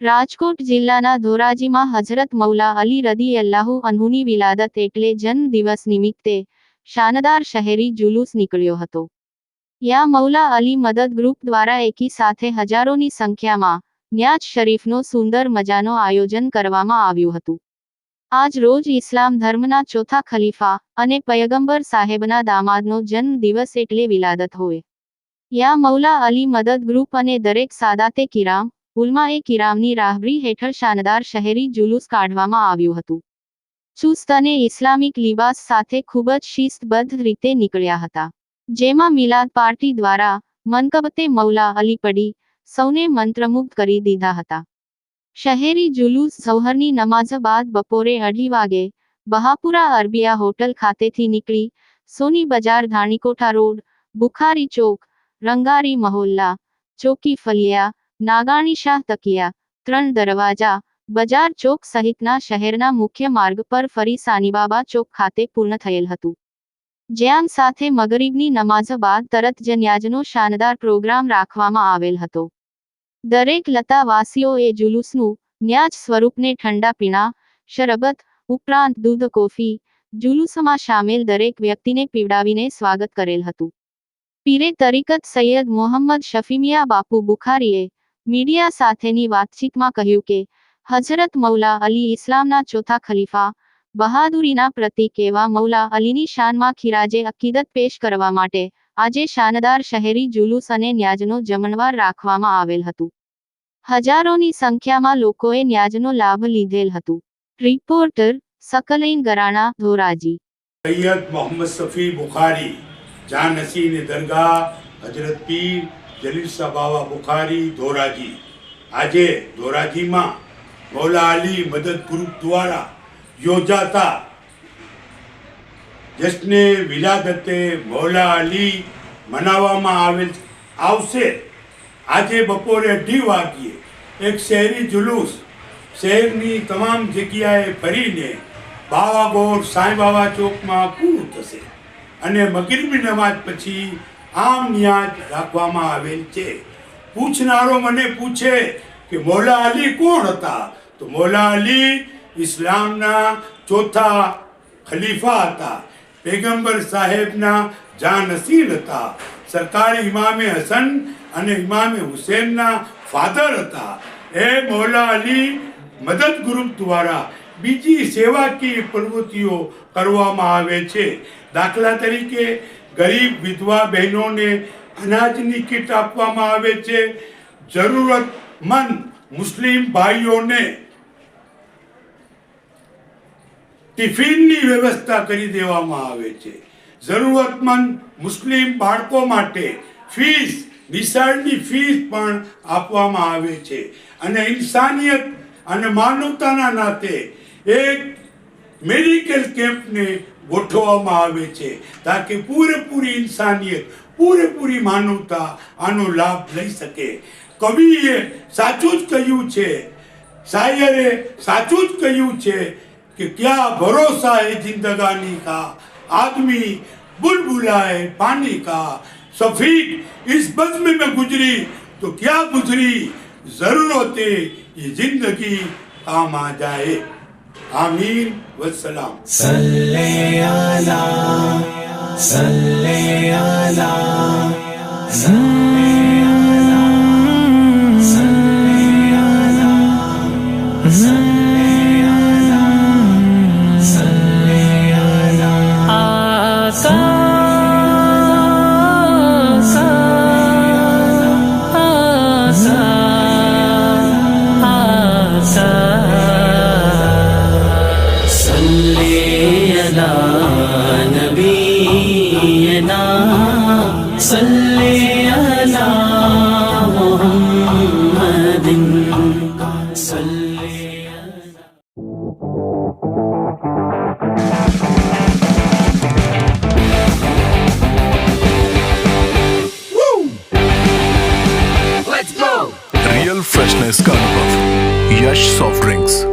રાજકોટ જિલ્લાના ધોરાજીમાં હજરત મૌલા અલી રદી અલ્લાહુ અનહુની વિલાદત એટલે જન્મ દિવસ નિમિત્તે શાનદાર શહેરી જુલુસ નીકળ્યો હતો. યા મૌલા અલી મદદ ગ્રુપ દ્વારા એકી સાથે હજારોની સંખ્યામાં ન્યાજ શરીફનો સુંદર મજાનો આયોજન કરવામાં આવ્યું હતું. આજ રોજ ઇસ્લામ ધર્મના ચોથા ખલીફા અને પયગંબર સાહેબના દામાદનો જન્મ દિવસ એટલે વિલાદત હોય. યા મૌલા અલી મદદ ગ્રુપ અને દરેક સાદાતે કિરામ, ઉલમાએ કિરામની રાહબરી હેઠળ શાનદાર શહેરી જુલુસ કાઢવામાં આવ્યું હતું. ચુસ્ત અને ઇસ્લામિક લિબાસ સાથે ખૂબ જ શિસ્તબદ્ધ રીતે નીકળ્યા હતા. જેમાં મિલાદ પાર્ટી દ્વારા મનકબતે મૌલા અલી પડી સૌને મંત્રમુગ્ધ કરી દીધા હતા. શહેરી જુલુસ સૌહરની નમાઝ બાદ બપોરે અઢી વાગે બહાપુરા અરબિયા હોટલ ખાતેથી નીકળી સોની બજાર ધાણીકોઠા રોડ, બુખારી ચોક, રંગારી મહોલ્લા, ચોકી ફલિયા, નાગાણી શાહ તકિયા, ત્રણ દરવાજા, બજાર ચોક સહિતના શહેરના મુખ્ય માર્ગ પર ફરી સાનીબાબા ચોક ખાતે પૂર્ણ થયેલ હતું. જ્યાં સાથે મગરીબની નમાઝ બાદ તરત જ ન્યાજનો શાનદાર પ્રોગ્રામ રાખવામાં આવેલ હતો. દરેક લતાવાસીઓએ જુલુસનું ન્યાજ સ્વરૂપને ઠંડા પીણા, શરબત, ઉપરાંત દૂધ, કોફી, જુલુસમાં સામેલ દરેક વ્યક્તિને પીવડાવીને સ્વાગત કરેલ હતું. પીરે તરીકત સૈયદ મોહમ્મદ શફીમિયા બાપુ બુખારીએ મીડિયા સાથેની વાતચીતમાં કહ્યું કે હજરત મૌલા અલી ઇસ્લામના ચોથા ખલીફા, બહાદુરીના પ્રતીક એવા મૌલા અલીની શાનમાં ખીરાજે અકીદત પેશ કરવા માટે આજે શાનદાર શહેરી જુલુસ અને ન્યાજનો જમણવાર રાખવામાં આવેલ હતું. હજારોની સંખ્યામાં લોકોએ ન્યાજનો લાભ લીધેલ હતું. રિપોર્ટર સકલૈન ગરાણા, ધોરાજી. સૈયદ મોહમ્મદ સફી બુખારી, જાન નસીન દરગાહ, હજરત પીર જલીલ સાબાવા બુખારી, ધોરાજી. આજે ધોરાજીમાં મૌલા અલી મદદ ગ્રુપ દ્વારા યોજાતા જશ્ને વિલાદતે મૌલા અલી મનાવવામાં આવેલ આવશે. આજે બપોરે અઢી વાગ્યે એક શહેરી જુલુસ શહેરની તમામ જગ્યાએ ફરીને બાવાગોર સાંઈ બાબા ચોકમાં પૂરું થશે અને મગરીબી નમાજ પછી આમ ન્યાજ રાખવામાં આવેલ છે. પૂછનારો મને પૂછે કે મૌલા અલી કોણ હતા? તો મૌલા અલી ઇસ્લામના ચોથા ખલીફા હતા. પેગમ્બર સાહેબના જાનસીર હતા સરકારી ઇમામે હસન અને ઇમામે હુસેનના ફાધર હતા. એ મૌલા અલી મદદ ગ્રુપ દ્વારા બીજી સેવાકીય પ્રવૃત્તિઓ કરવામાં આવે છે. દાખલા તરીકે, ગરીબ વિધવા બહેનોને અનાજની કીટ આપવામાં આવે છે. જરૂરતમંદ મુસ્લિમ ભાઈઓને ટિફિનની વ્યવસ્થા કરી દેવામાં આવે છે. જરૂરતમંદ મુસ્લિમ બાળકો માટે ફીસ, નિશાળની ફીસ પણ આપવામાં આવે છે. અને ઇન્સાનિયત અને માનવતાના નાતે એક મેડિકલ કેમ્પને ગોઠવવામાં આવે છે, તાકે પૂરેપૂરી ઇન્સાનિયત, પૂરેપૂરી માનવતા આનો લાભ લઈ શકે. કવિએ સાચું જ કહ્યું છે, શાયરે સાચું જ કહ્યું છે कि क्या भरोसा है जिंदगानी का आदमी बुलबुला है पानी का सफीक इस बज़्म में गुजरी तो क्या गुजरी जरूरतें ये जिंदगी काम आ जाए आमीन वसलाम सल्ले आला सल्ले आला सल्ले नबीना सल्ले अला मुहम्मदिन सल्ले अला रियल फ्रेशनेस का अनुभव यश सॉफ्ट ड्रिंक्स